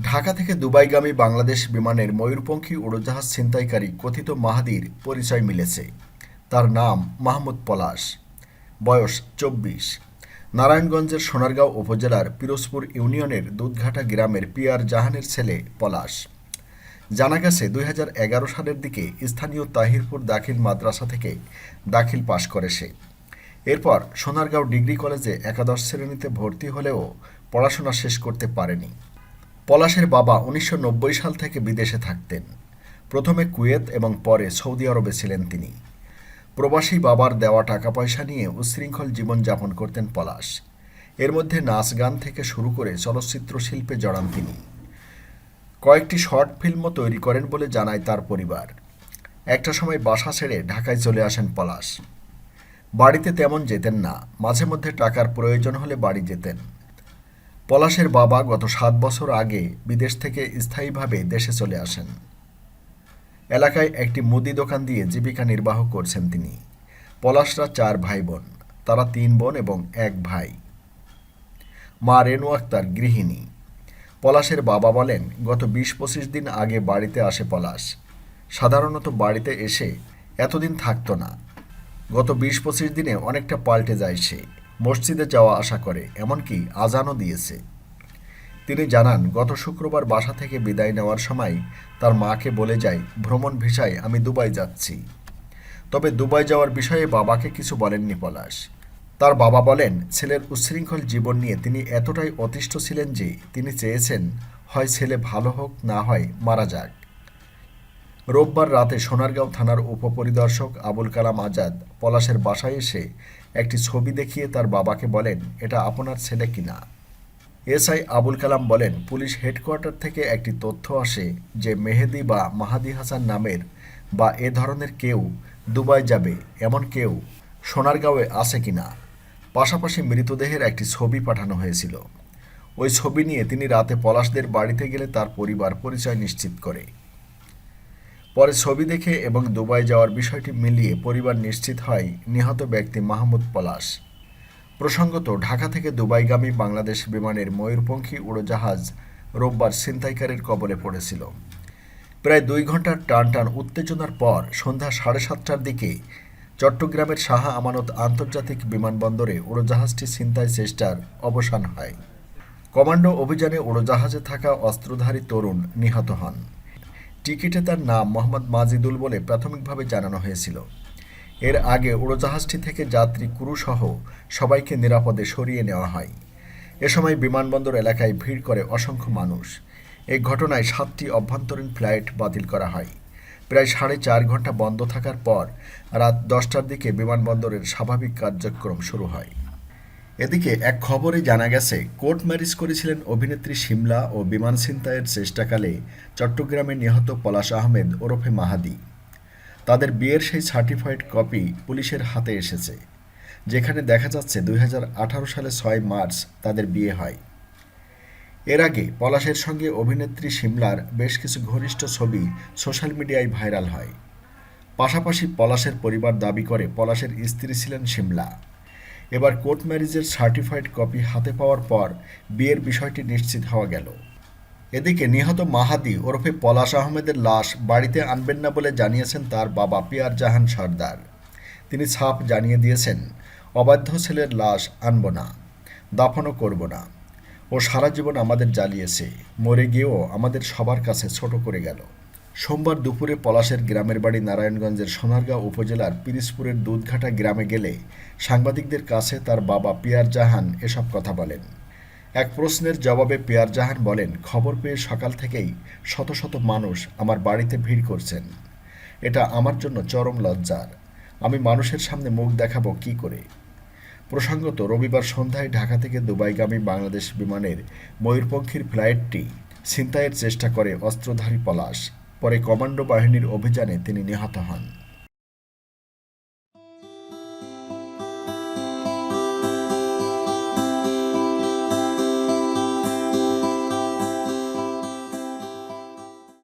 ঢাকা থেকে দুবাইগামী বাংলাদেশ বিমানের ময়ূরপঙ্খী উড়োজাহাজ ছিনতাইকারী কথিত মাহাদির পরিচয় মিলেছে। তার নাম মাহমুদ পলাশ। বয়স চব্বিশ। নারায়ণগঞ্জের সোনারগাঁও উপজেলার পিরোজপুর ইউনিয়নের দুধঘাটা গ্রামের পিয়ার জাহানের ছেলে পলাশ। জানা গেছে, দুই হাজার এগারো সালের দিকে স্থানীয় তাহিরপুর দাখিল মাদ্রাসা থেকে দাখিল পাশ করে সে। এরপর সোনারগাঁও ডিগ্রি কলেজে একাদশ শ্রেণীতে ভর্তি হলেও পড়াশোনা শেষ করতে পারেনি। পলাশের বাবা উনিশশো নব্বই সাল থেকে বিদেশে থাকতেন। প্রথমে কুয়েত এবং পরে সৌদি আরবে ছিলেন তিনি। প্রবাসী বাবার দেওয়া টাকা পয়সা নিয়ে উচ্ছৃঙ্খল জীবনযাপন করতেন পলাশ। এর মধ্যে নাচ গান থেকে শুরু করে চলচ্চিত্র শিল্পে জড়ান তিনি। কয়েকটি শর্ট ফিল্মও তৈরি করেন বলে জানায় তার পরিবার। একটা সময় বাসা ছেড়ে ঢাকায় চলে আসেন পলাশ। বাড়িতে তেমন যেতেন না। মাঝে মধ্যে টাকার প্রয়োজন হলে বাড়ি যেতেন। পলাশের বাবা গত সাত বছর আগে বিদেশ থেকে স্থায়ীভাবে দেশে চলে আসেন। এলাকায় একটি মুদি দোকান দিয়ে জীবিকা নির্বাহ করছেন তিনি। পলাশরা চার ভাই বোন তারা তিন বোন এবং এক ভাই। মা রেনু আক্তার গৃহিণী। পলাশের বাবা বলেন, গত বিশ পঁচিশ দিন আগে বাড়িতে আসে পলাশ। সাধারণত বাড়িতে এসে এতদিন থাকতো না। গত বিশ পঁচিশ দিনে অনেকটা পাল্টে যায় সে। মসজিদে যাওয়া আশা করে, এমনকি আজানও দিয়েছে। তিনি জানান, গত শুক্রবার বাসা থেকে বিদায় নেওয়ার সময় তার মাকে বলে যায়, ভ্রমণ ভিসায় আমি দুবাই যাচ্ছি। তবে দুবাই যাওয়ার বিষয়ে বাবাকে কিছু বলেননি পলাশ। তার বাবা বলেন, ছেলের উচ্ছৃঙ্খল জীবন নিয়ে তিনি এতটাই অতিষ্ঠ ছিলেন যে তিনি চেয়েছেন, হয় ছেলে ভালো হোক, না হয় মারা যাক। রোববার রাতে সোনারগাঁও থানার উপপরিদর্শক আবুল কালাম আজাদ পলাশের বাসায় এসে একটি ছবি দেখিয়ে তার বাবাকে বলেন, এটা আপনার ছেলে কিনা? এসআই আবুল কালাম বলেন, পুলিশ হেডকোয়ার্টার থেকে একটি তথ্য আসে যে মেহেদি বা মাহাদি হাসান নামের বা এ ধরনের কেউ দুবাই যাবে, এমন কেউ সোনারগাঁওয়ে আছে কিনা? পাশাপাশি মৃতদেহের একটি ছবি পাঠানো হয়েছিল। ওই ছবি নিয়ে তিনি রাতে পলাশদের বাড়িতে গেলে তার পরিবার পরিচয় নিশ্চিত করে। পরে ছবি দেখে এবং দুবাই যাওয়ার বিষয়টি মিলিয়ে পরিবার নিশ্চিত হয়, নিহত ব্যক্তি মাহমুদ পলাশ। প্রসঙ্গত, ঢাকা থেকে দুবাইগামী বাংলাদেশ বিমানের ময়ূরপঙ্খী উড়োজাহাজ রোববার ছিনতাইকারীর কবলে পড়েছিল। প্রায় দুই ঘণ্টার টান টান উত্তেজনার পর সন্ধ্যা সাড়ে সাতটার দিকে চট্টগ্রামের শাহ আমানত আন্তর্জাতিক বিমানবন্দরে উড়োজাহাজটি ছিনতাই চেষ্টার অবসান হয়। কমান্ডো অভিযানে উড়োজাহাজে থাকা অস্ত্রধারী তরুণ নিহত হন। টিকিটে তার নাম মোহাম্মদ মাজিদুল বলে প্রাথমিকভাবে জানানো হয়েছিল। এর আগে উড়োজাহাজটি থেকে যাত্রী ক্রুসহ সবাইকে নিরাপদে সরিয়ে নেওয়া হয়। এ সময় বিমানবন্দর এলাকায় ভিড় করে অসংখ্য মানুষ। এই ঘটনায় সাতটি অভ্যন্তরীণ ফ্লাইট বাতিল করা হয়। প্রায় সাড়ে চার ঘণ্টা বন্ধ থাকার পর রাত দশটার দিকে বিমানবন্দরের স্বাভাবিক কার্যক্রম শুরু হয়। এদিকে এক খবরে জানা গেছে, কোর্ট ম্যারিজ করেছিলেন অভিনেত্রী শিমলা ও বিমান ছিনতাইয়ের চেষ্টাকালে চট্টগ্রামে নিহত পলাশ আহমেদ ওরফে মাহাদি। তাদের বিয়ের সেই সার্টিফাইড কপি পুলিশের হাতে এসেছে, যেখানে দেখা যাচ্ছে দুই হাজার আঠারো সালে ছয় মার্চ তাদের বিয়ে হয়। এর আগে পলাশের সঙ্গে অভিনেত্রী শিমলার বেশ কিছু ঘনিষ্ঠ ছবি সোশ্যাল মিডিয়ায় ভাইরাল হয়। পাশাপাশি পলাশের পরিবার দাবি করে পলাশের স্ত্রী ছিলেন শিমলা এবার কোর্ট ম্যারেজের সার্টিফাইড কপি হাতে পাওয়ার পর বিয়ের বিষয়টি নিশ্চিত হওয়া গেল। এদিকে নিহত মাহাদি ওরফে পলাশ আহমেদের লাশ বাড়িতে আনবেন না বলে জানিয়েছেন তার বাবা পিয়ার জাহান সর্দার। তিনি ছাপ জানিয়ে দিয়েছেন, অবাধ্য ছেলের লাশ আনব না, দাফনও করব না। ও সারা জীবন আমাদের জ্বালিয়েছে, মরে গিয়েও আমাদের সবার কাছে ছোট করে গেল। সোমবার দুপুরে পলাশের গ্রামের বাড়ি নারায়ণগঞ্জের সোনারগাঁও উপজেলার পিরিসপুরের দুধঘাটা গ্রামে গেলে সাংবাদিকদের কাছে তার বাবা পিয়ার জাহান এসব কথা বলেন। এক প্রশ্নের জবাবে পেয়ার জাহান বলেন, খবর পেয়ে সকাল থেকেই শত শত মানুষ আমার বাড়িতে ভিড় করছেন। এটা আমার জন্য চরম লজ্জার। আমি মানুষের সামনে মুখ দেখাবো কি করে? প্রসঙ্গত, রবিবার সন্ধ্যায় ঢাকা থেকে দুবাইগামী বাংলাদেশ বিমানের ময়ূরপঙ্খীর ফ্লাইটটি ছিনতাইয়ের চেষ্টা করে অস্ত্রধারী পলাশ। পরে কমান্ডো বাহিনীর অভিযানে তিনি নিহত হন।